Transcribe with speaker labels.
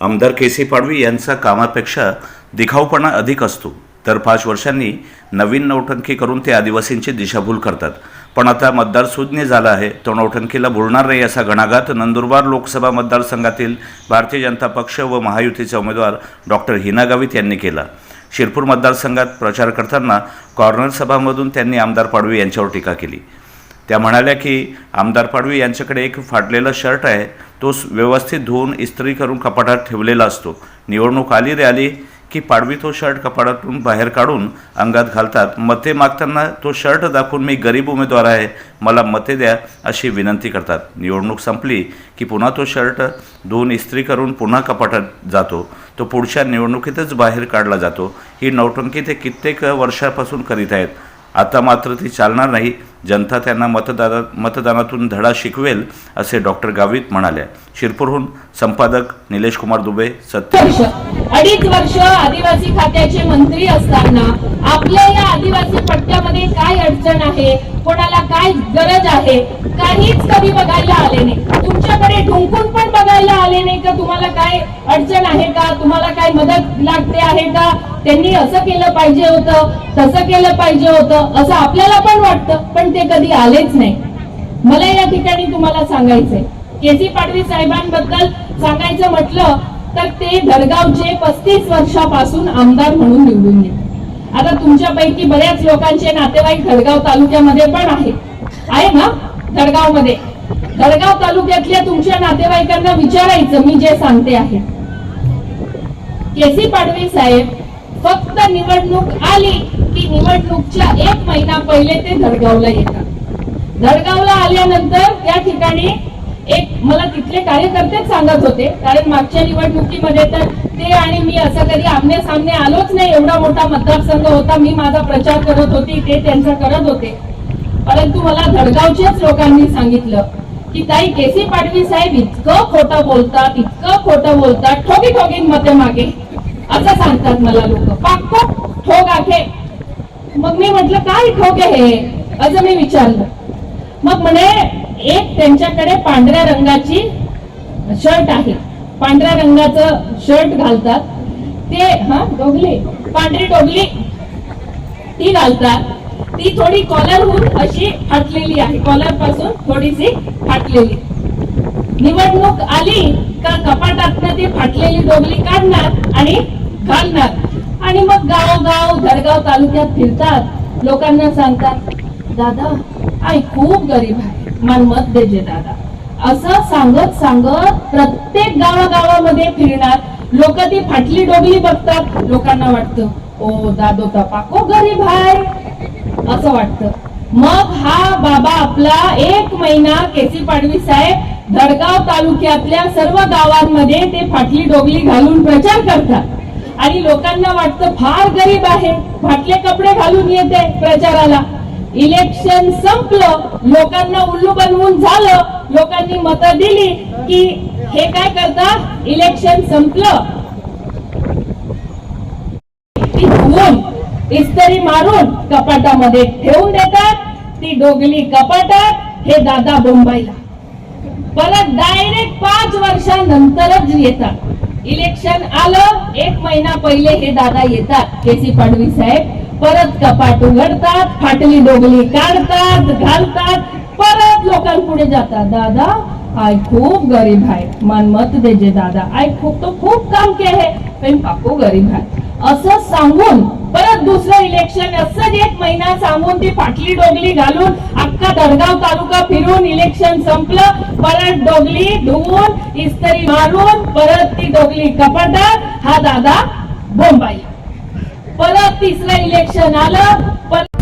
Speaker 1: आमदार के सी पाडवी यांचा कामापेक्षा दिखाऊपणा अधिक असतो. तर पाच वर्षांनी नवीन नौटंकी करून ते आदिवासींची दिशाभूल करतात. पण आता मतदार सुज्ञ झाला आहे. तो नौटंकीला भुलणार नाही असा घणाघात नंदुरबार लोकसभा मतदारसंघातील भारतीय जनता पक्ष व महायुतीचे उमेदवार डॉक्टर हिना गावित यांनी केला. शिरपूर मतदारसंघात प्रचार करताना कॉर्नर सभामधून त्यांनी आमदार पाडवी यांच्यावर टीका केली. त्या म्हणाल्या की आमदार पाडवी यांच्याकडे एक फाटलेला शर्ट आहे तो व्यवस्थित धुवून इस्त्री करून कपाटात ठेवलेला असतो. निवडणूक आली रे आली की पाडवी तो शर्ट कपाटातून बाहेर काढून अंगात घालतात. मते मागताना तो शर्ट दाखवून मी गरीब उमेदवार आहे मला मते द्या अशी विनंती करतात. निवडणूक संपली की पुन्हा तो शर्ट धुवून इस्त्री करून पुन्हा कपाटात जातो. तो पुढच्या निवडणुकीतच बाहेर काढला जातो. ही नौटंकी ते कित्येक वर्षापासून करीत आहेत. आता मात्र ती चालणार नाही. जनता त्यांना मतदाना मतदानातून धडा शिकवेल असे डॉक्टर गावित म्हणाले. शिरपूरहून संपादक निलेश कुमार दुबे सत्य.
Speaker 2: वर्ष अडीच वर्ष आदिवासी खात्याचे मंत्री असताना आपल्या या आदिवासी पट्ट्यामध्ये काय अडचण आहे? कोणाला काय गरज आहे? काहीच कधी बघायला आले नाही. तुमच्याकडे ढुंकून पण बघायला आले नाही का? तुम्हाला काय अडचण आहे का? तुम्हाला काय मदत लागते आहे का? त्यांनी असं केलं पाहिजे होतं तसं केलं पाहिजे होतं असं आपल्याला पण वाटतं. पण ते कधी आलेच नाही. मला या ठिकाणी तुम्हाला सांगायचंय. केसी पाडवी साहेबांबद्दल सांगायचं म्हटलं तर ते धडगावचे पस्तीस वर्षापासून आमदार म्हणून निवडून गेले आता तुमच्यापैकी बऱ्याच लोकांचे नातेवाईक धडगाव तालुक्यामध्ये पण आहे आहे ना? धडगावमध्ये धडगाव तालुक्यातल्या तुमच्या नातेवाईकांना विचारायचं मी जे सांगते आहे. केसी पाडवी साहेब फक्त निवडणूक आली की निवडणूकच्या एक महिना पहिले ते धडगावला येतात. धडगावला आल्यानंतर त्या ठिकाणी एक मला तिथले कार्यकर्तेच सांगत होते कारण मागच्या निवडणुकीमध्ये तर ते आणि मी असं कधी आमने सामने आलोच नाही. एवढा मोठा मतदारसंघ होता मी माझा प्रचार करत होती ते त्यांचा करत होते. परंतु मला धडगावच्याच लोकांनी सांगितलं की ताई केसी पाडवी साहेब इतकं खोटं बोलतात इतकं खोटं बोलतात ठोकी ठोकीन मते मागे. असं सांगतात मला लोक. पाक ठोक आहे. मग मी म्हटलं काय ठोक आहे? हे असं मी विचारलं. मग म्हणे एक त्यांच्याकडे पांढऱ्या रंगाची शर्ट आहे. पांढऱ्या रंगाचं शर्ट घालतात. ते हा डोगली पांढरी डोगली ती घालतात. ती थोडी कॉलरहून अशी फाटलेली आहे. कॉलरपासून थोडीशी फाटलेली. निवडणूक आली का कपाटातनं ती फाटलेली डोगली काढणार आणि घालणार. आणि मग गावगाव धडगाव तालुक्यात फिरतात. लोकांना सांगतात दादा आई खूप गरीब आहे. मान मत देजे दादा. असं सांगत सांगत प्रत्येक गावागावामध्ये फिरणार. लोक ती फाटली डोगली बघतात. लोकांना वाटतं ओ दादो तपाको गरीब आहे. असं वाटतं. मग हा बाबा आपला एक महिना केसी पाडवी साहेब धडगाव तालुक्यातल्या सर्व गावांमध्ये ते फाटली डोगली घालून प्रचार करतात. आणि लोकांना वाटतं फार गरीब आहे. फाटले कपडे घालून येते प्रचाराला. इलेक्शन संपलं लोकांना उल्लू बनवून झालं. लोकांनी मतं दिली की हे काय करतात? इलेक्शन संपलं. इस्तरी इस्त्री मारून कपाटामध्ये ठेवून देतात. ती डोगली कपाटात हे दादा बोंबाईला. परत डायरेक्ट पाच वर्षानंतरच येतात. इलेक्शन आलं एक महिना पहिले हे दादा येतात केसी पाडवी साहेब. परत कपाट उघडतात फाटली डोगली काढतात घालतात. परत लोकांपुढे जातात. दादा आय खूप गरीब आहे. मान मत देजे दादा. आय खूप तो खूप काम के पण पापू गरीब आहे. असं सांगून परत दुसरं इलेक्शन असं एक महिना सांगून ती पाटली डोगली घालून अख्खा दडगाव तालुका फिरून इलेक्शन संपलं. परत डोगली धुवून इस्त्री मारून परत ती डोगली कपाटात. हा दादा बोंबाई. परत तिसरं इलेक्शन आलं. परत